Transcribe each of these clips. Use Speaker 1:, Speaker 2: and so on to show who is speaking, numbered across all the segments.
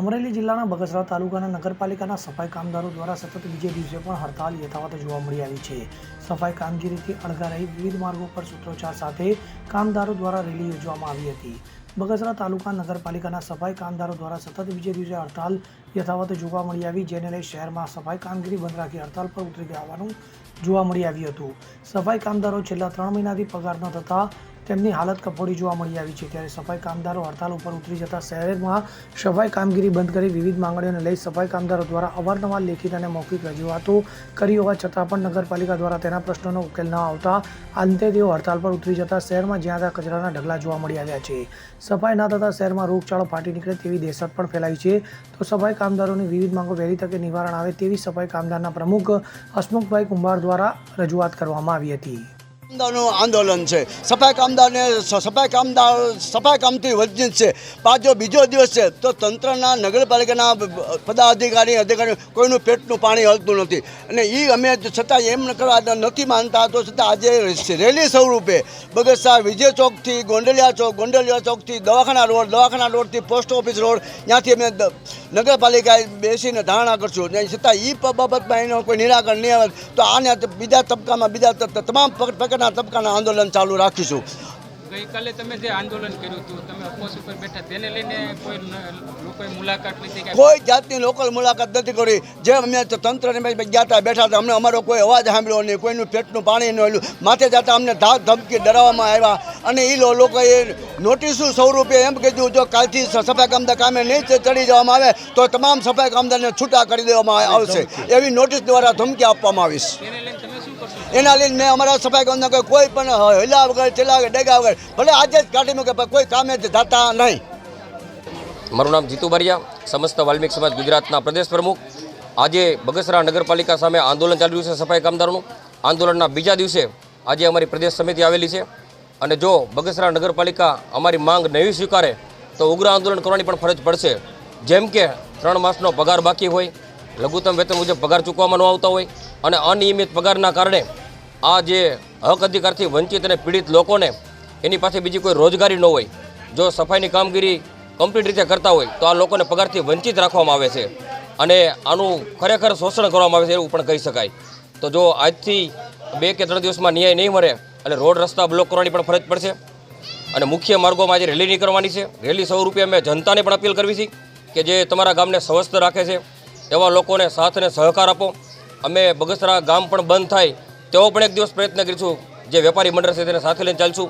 Speaker 1: અમરેલી જિલ્લાના બગસરા તાલુકાના નગરપાલિકાના સફાઈ કામદારો દ્વારા સતત બીજે દિવસે પણ હડતાલ યથાવત જોવા મળી આવી છે. સફાઈ કામગીરીથી અળગા રહી વિવિધ માર્ગો પર સૂત્રોચ્ચાર સાથે કામદારો દ્વારા રેલી યોજવામાં આવી હતી. બગસરા તાલુકા નગરપાલિકાના સફાઈ કામદારો દ્વારા સતત બીજે દિવસે હડતાલ યથાવત જોવા મળી આવી, જેને લઈ શહેરમાં સફાઈ કામગીરી બંધ રાખી હડતાલ પર ઉતરી જવાનું જોવા મળી આવ્યું હતું. સફાઈ કામદારો છેલ્લા ત્રણ મહિનાથી પગાર ન થતા તેમની હાલત કફોડી જોવા મળી આવી છે ત્યારે સફાઈ કામદારો હડતાલ ઉપર ઉતરી જતા શહેરમાં સફાઈ કામગીરી બંધ કરી વિવિધ માંગણીઓને લઈ સફાઈ કામદારો દ્વારા અવારનવાર લેખિત અને મૌખિક રજૂઆતો કરી હોવા છતાં પણ નગરપાલિકા દ્વારા તેના પ્રશ્નોનો ઉકેલ ન આવતા અંતે તેઓ હડતાલ પર ઉતરી જતા શહેરમાં જ્યાં ત્યાં કચરાના ઢગલા જોવા મળી આવ્યા છે. સફાઈ ના થતાં શહેરમાં રોગચાળો ફાટી નીકળે તેવી દહેશત પણ ફેલાઈ છે. તો સફાઈ કામદારોની વિવિધ માંગો વહેલી તકે નિવારણ આવે તેવી સફાઈ કામદારના પ્રમુખ હસમુખભાઈ કુંભાર દ્વારા રજૂઆત કરવામાં આવી હતી.
Speaker 2: કામદારનું આંદોલન છે. સફાઈ કામદારને સફાઈ કામદાર, સફાઈ કામથી વંચિત છે. પાછો બીજો દિવસ છે, તો તંત્રના નગરપાલિકાના પદાધિકારી અધિકારી કોઈનું પેટનું પાણી હલતું નથી. અને એ અમે છતાં એમ કરવા નથી માનતા, તો છતાં આજે રેલી સ્વરૂપે બગસા વિજય ચોકથી ગોંડલિયા ચોક, ગોંડલિયા ચોકથી દવાખાના રોડ, દવાખાના રોડથી પોસ્ટ ઓફિસ રોડ, ત્યાંથી અમે નગરપાલિકાએ બેસીને ધારણા કરશું. છતાં એ બાબતમાં એનો કોઈ નિરાકરણ નહીં આવે, તો આને બીજા તબક્કામાં, બીજા તમામ પ્ર- પ્રકારના તબક્કાના આંદોલન ચાલુ રાખીશું.
Speaker 3: ગઈકાલે તમે જે આંદોલન કર્યું હતું તમે ઉપવાસ ઉપર બેઠા તેને લઈને કોઈ લોકોએ મુલાકાત લીધી
Speaker 2: કોઈ જાતની લોકલ મુલાકાત નથી કરી. જે અમે તંત્રને ગયા હતા બેઠા હતા અમને અમારો કોઈ અવાજ સાંભળ્યો નહીં કોઈનું પેટનું પાણી ન આવ્યું માથે જતા અમને ધાક ધમકી ડરાવવામાં આવ્યા. અને એ લોકોએ નોટિસો સ્વરૂપે એમ કીધું જો કાલથી સફાઈ કામદાર કામે નહીં ચડી જવામાં આવે તો તમામ સફાઈ કામદારને છૂટા કરી દેવામાં આવશે. એવી નોટિસ દ્વારા ધમકી આપવામાં આવીશ. એના લઈને મેં અમારા સફાઈ કે કોઈ પણ હિલા વગર ચેલા વગર ડેગા વગર ભલે આજે જ કાઢી મૂકે, પણ કોઈ કામે જતા નહીં.
Speaker 4: મારું નામ જીતુ બારિયા, સમસ્ત વાલ્મિક સમાજ ગુજરાતના પ્રદેશ પ્રમુખ. આજે બગસરા નગરપાલિકા સામે આંદોલન ચાલી રહ્યું છે સફાઈ કામદારોનું. આંદોલનના બીજા દિવસે આજે અમારી પ્રદેશ સમિતિ આવેલી છે. અને જો બગસરા નગરપાલિકા અમારી માંગ નહીં સ્વીકારે, તો ઉગ્ર આંદોલન કરવાની પણ ફરજ પડશે. જેમ કે ત્રણ માસનો પગાર બાકી હોય, લઘુત્તમ વેતન મુજબ પગાર ચૂકવામાં ન આવતા હોય અને અનિયમિત પગારના કારણે આ જે હક અધિકારથી વંચિત અને પીડિત લોકોને એની પાસે બીજી કોઈ રોજગારી ન હોય, જો સફાઈની કામગીરી કમ્પ્લીટ રીતે કરતા હોય, તો આ લોકોને પગારથી વંચિત રાખવામાં આવે છે. અને આનું ખરેખર શોષણ કરવામાં આવે છે એવું પણ કહી શકાય. તો જો આજથી બે કે ત્રણ દિવસમાં ન્યાય નહીં મળે અને રોડ રસ્તા બ્લોક કરવાની પણ ફરજ પડશે અને મુખ્ય માર્ગોમાં આજે રેલી નીકળવાની છે રેલી સ્વરૂપે અમે જનતાને પણ અપીલ કરવી છે કે જે તમારા ગામને સ્વસ્થ રાખે છે, એવા લોકોને સાથ અને સહકાર આપો. અમે બગસરા ગામ પણ બંધ થાય તેવો પણ એક દિવસ પ્રયત્ન કરીશું. જે વેપારી મંડળ છે તેને સાથે લઈને ચાલશું.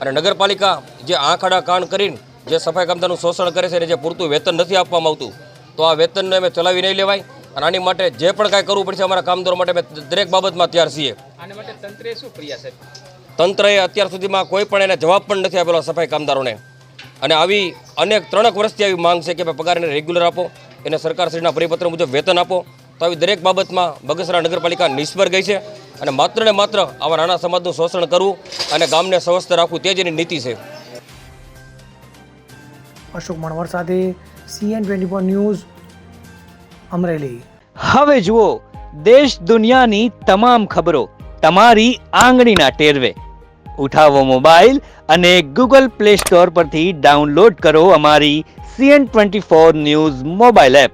Speaker 4: અને નગરપાલિકા જે આંખાડા કાન કરીને જે સફાઈ કામદારનું શોષણ કરે છે અને જે પૂરતું વેતન નથી આપવામાં આવતું તો આ વેતનને અમે ચલાવી નહીં લેવાય. અને આની માટે જે પણ કાંઈ કરવું પડશે અમારા કામદારો માટે અમે દરેક બાબતમાં તૈયાર છીએ.
Speaker 3: આના તંત્રએ શું પ્રયાસ છે
Speaker 4: તંત્રએ અત્યાર સુધીમાં કોઈ પણ એને જવાબ પણ નથી આપેલો સફાઈ કામદારોને. અને આવી અનેક ત્રણેક વર્ષથી આવી માંગ છે કે પગાર એને રેગ્યુલર આપો એને સરકારશ્રીના પરિપત્ર મુજબ વેતન આપો. તો આવી દરેક બાબતમાં બગસરા નગરપાલિકા નિષ્ફળ ગઈ છે અને માત્ર ને માત્ર આવા નાના સમાજનું શોષણ કરવું અને ગામને સ્વસ્થ રાખવું તે જ એની નીતિ છે.
Speaker 1: અશોક મણવર સાથે CN twenty four news Amreli.
Speaker 5: હવે જુઓ દેશ દુનિયાની તમામ ખબરો તમારી આંગળીના ટેરવે. ઉઠાવો મોબાઈલ અને ગૂગલ પ્લે સ્ટોર પરથી ડાઉનલોડ કરો અમારી CN twenty four news mobile app.